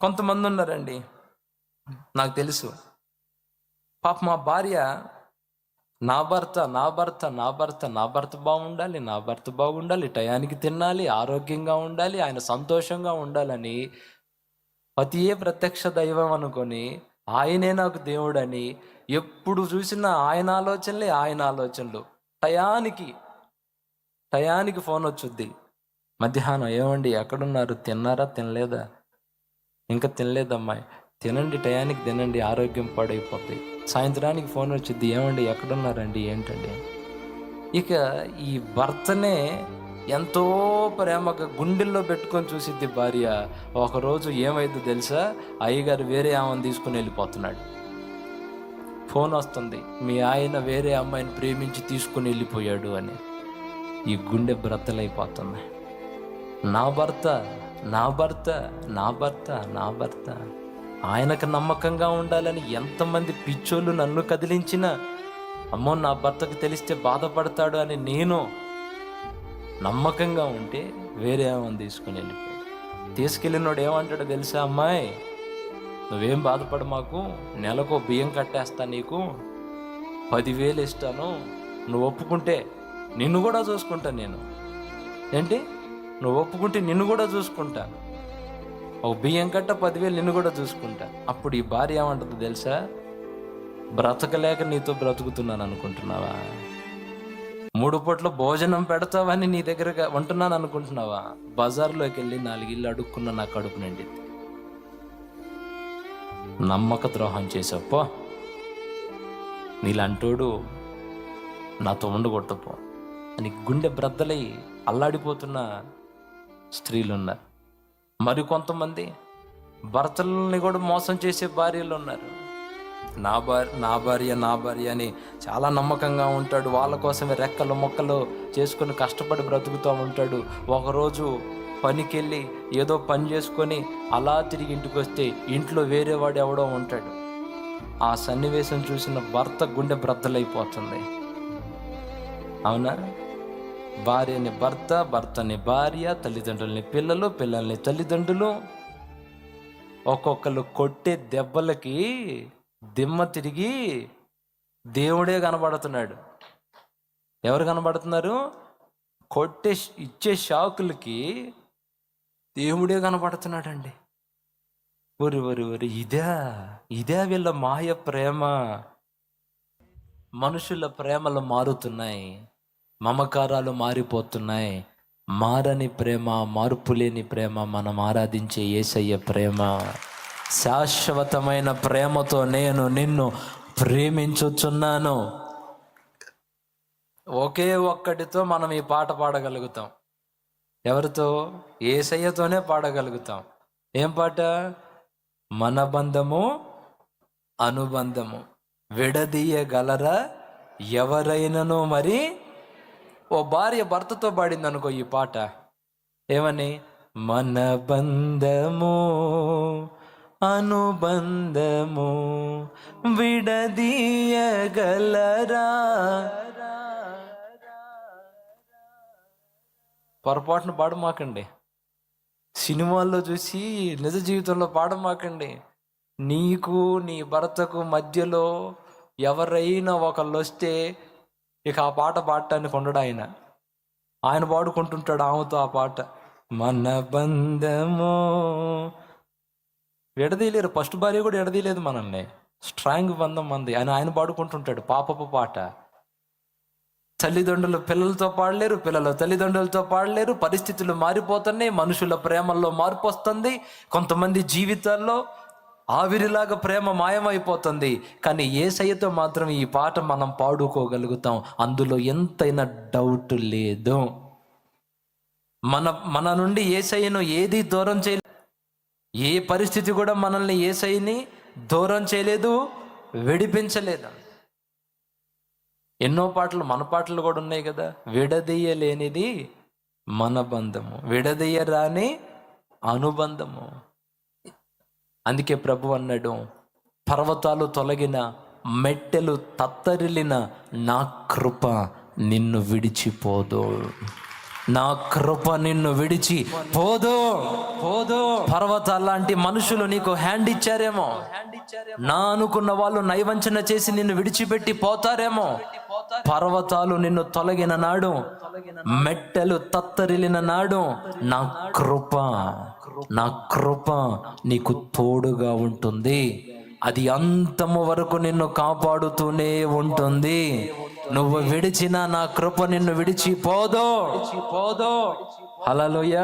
కొంతమంది ఉన్నారండి. నాకు తెలుసు. పాప మా భార్య నా భర్త నా భర్త నా భర్త నా భర్త బాగుండాలి నా భర్త బాగుండాలి టయానికి తినాలి ఆరోగ్యంగా ఉండాలి ఆయన సంతోషంగా ఉండాలని పతియే ప్రత్యక్ష దైవం అనుకొని ఆయనే నాకు దేవుడని ఎప్పుడు చూసినా ఆయన ఆలోచనలే ఆయన ఆలోచనలు. టయానికి టయానికి ఫోన్ వచ్చుద్ది. మధ్యాహ్నం ఏమండి ఎక్కడున్నారు? తిన్నారా? తినలేదా? ఇంకా తినలేదమ్మాయి తినండి టయానికి తినండి ఆరోగ్యం పాడైపోతుంది సాయంత్రానికి ఫోన్ వచ్చింది ఏమండి ఎక్కడున్నారండి ఏంటండి? ఇక ఈ భర్తనే ఎంతో ప్రేమగా గుండెల్లో పెట్టుకొని చూసిద్ది భార్య. ఒకరోజు ఏమైందో తెలుసా? అయ్యగారు వేరే ఆమెను తీసుకుని వెళ్ళిపోతున్నాడు. ఫోన్ వస్తుంది మీ ఆయన వేరే అమ్మాయిని ప్రేమించి తీసుకుని వెళ్ళిపోయాడు అని. ఈ గుండె బ్రతలైపోతుంది నా భర్త నా భర్త నా భర్త నా భర్త. ఆయనకు నమ్మకంగా ఉండాలని ఎంతమంది పిచ్చోళ్ళు నన్ను కదిలించినా అమ్మో నా భర్తకు తెలిస్తే బాధపడతాడు అని నేను నమ్మకంగా ఉంటే వేరే ఏమని తీసుకుని వెళ్ళిపోయాడు తీసుకెళ్ళినోడు ఏమంటాడో తెలుసా అమ్మాయి? నువ్వేం బాధపడ మాకు నెలకు బియ్యం కట్టేస్తా నీకు. పదివేలు ఇస్తాను. నువ్వు ఒప్పుకుంటే నిన్ను కూడా చూసుకుంటా నేను. ఏంటి? నువ్వు ఒప్పుకుంటే నిన్ను కూడా చూసుకుంటా ఒక బియ్యం కట్ట పదివేలు నిన్ను కూడా చూసుకుంటా అప్పుడు ఈ భార్య ఏమంటుంది తెలుసా? బ్రతకలేక నీతో బ్రతుకుతున్నాను అనుకుంటున్నావా? మూడు పూట్ల భోజనం పెడతావని నీ దగ్గర ఉంటున్నాను అనుకుంటున్నావా? బజార్లోకి వెళ్ళి నాలుగు ఇల్లు అడుక్కున్న నా కడుపు నిండింది. నమ్మక ద్రోహం చేసప్పో నీలాంటోడు నాతో ఉండగొట్టపో అని గుండె బ్రద్దలై అల్లాడిపోతున్న స్త్రీలు ఉన్నారు మరి కొంతమంది భర్తలని కూడా మోసం చేసే భార్యలు ఉన్నారు. నా భార్య నా భార్య నా భార్య అని చాలా నమ్మకంగా ఉంటాడు. వాళ్ళ కోసమే రెక్కలు మొక్కలు చేసుకొని కష్టపడి బ్రతుకుతూ ఉంటాడు. ఒకరోజు పనికి వెళ్ళి ఏదో పని చేసుకొని అలా తిరిగి ఇంటికి వస్తే ఇంట్లో వేరేవాడు ఎవడో ఉంటాడు. ఆ సన్నివేశం చూసిన భర్త గుండె బ్రద్దలైపోతుంది. అవునా? భార్యని భర్త భర్తని భార్య తల్లిదండ్రులని పిల్లలు పిల్లల్ని తల్లిదండ్రులు. ఒక్కొక్కరు కొట్టే దెబ్బలకి దిమ్మ తిరిగి దేవుడే కనబడుతున్నాడు. ఎవరు కనబడుతున్నారు? కొట్టే ఇచ్చే షాకులకి దేవుడే కనబడుతున్నాడండి. ఒరి ఒరి ఒరి ఇదే ఇదే వీళ్ళ మాయ ప్రేమ. మనుషుల ప్రేమలు మారుతున్నాయి. మమకారాలు మారిపోతున్నాయి. మారని ప్రేమ మార్పు లేని ప్రేమ మనం ఆరాధించే ఏసయ్య ప్రేమ. శాశ్వతమైన ప్రేమతో నేను నిన్ను ప్రేమించుచున్నాను. ఒకే ఒక్కటితో మనం ఈ పాట పాడగలుగుతాం. ఎవరితో? ఏసయ్యతోనే పాడగలుగుతాం. ఏం పాట? మన బంధము అనుబంధము. విడదీయగలరా? ఎవరైనానో మరి ఓ భార్య భర్తతో పాడింది అనుకో ఈ పాట. ఏమని? మన బంధము అనుబంధము విడదీయగలరా? పొరపాటును పాడమాకండి. సినిమాల్లో చూసి నిజ జీవితంలో పాడమాకండి. నీకు నీ భర్తకు మధ్యలో ఎవరైనా ఒకళ్ళు వస్తే ఇక ఆ పాట పాడటానికి ఉండడు ఆయన. ఆయన పాడుకుంటుంటాడు ఆమెతో ఆ పాట. మన బంధము ఎడదీయలేరు. ఫస్ట్ భార్య కూడా ఎడదీయలేదు మనల్ని. స్ట్రాంగ్ బంధం మంది. ఆయన ఆయన పాడుకుంటుంటాడు పాపపు పాట. తల్లిదండ్రులు పిల్లలతో పాడలేరు పిల్లలు తల్లిదండ్రులతో పాడలేరు. పరిస్థితులు మారిపోతున్నాయి. మనుషుల ప్రేమల్లో మార్పు వస్తుంది. కొంతమంది జీవితాల్లో ఆవిరిలాగా ప్రేమ మాయమైపోతుంది. కానీ ఏ సయ్యతో మాత్రం ఈ పాట మనం పాడుకోగలుగుతాం. అందులో ఎంతైనా డౌట్ లేదు. మన మన నుండి ఏ సయ్యను ఏది దూరం చేయ ఏ పరిస్థితి కూడా మనల్ని ఏ దూరం చేయలేదు విడిపించలేదు. ఎన్నో పాటలు మన పాటలు కూడా ఉన్నాయి కదా. విడదీయలేనిది మన బంధము. విడదీయరాని అనుబంధము. అందుకే ప్రభు అన్నాడు పర్వతాలు తొలగిన మెట్టెలు తత్తరిల్లిన నా కృప నిన్ను విడిచిపోదు. నా కృప నిన్ను విడిచి పోదు. పోదు పర్వతాల లాంటి మనుషులు నీకు హ్యాండ్ ఇచ్చారేమో. నా అనుకున్న వాళ్ళు నైవంచన చేసి నిన్ను విడిచిపెట్టి పోతారేమో. పర్వతాలు నిన్ను తొలగిన నాడు మెట్టెలు తత్తరిలిన నాడు నా కృప నా కృప నీకు తోడుగా ఉంటుంది. అది అంతము వరకు నిన్ను కాపాడుతూనే ఉంటుంది. నువ్వు విడిచిన నా కృప నిన్ను విడిచిపోదో. పోదో హలలుయ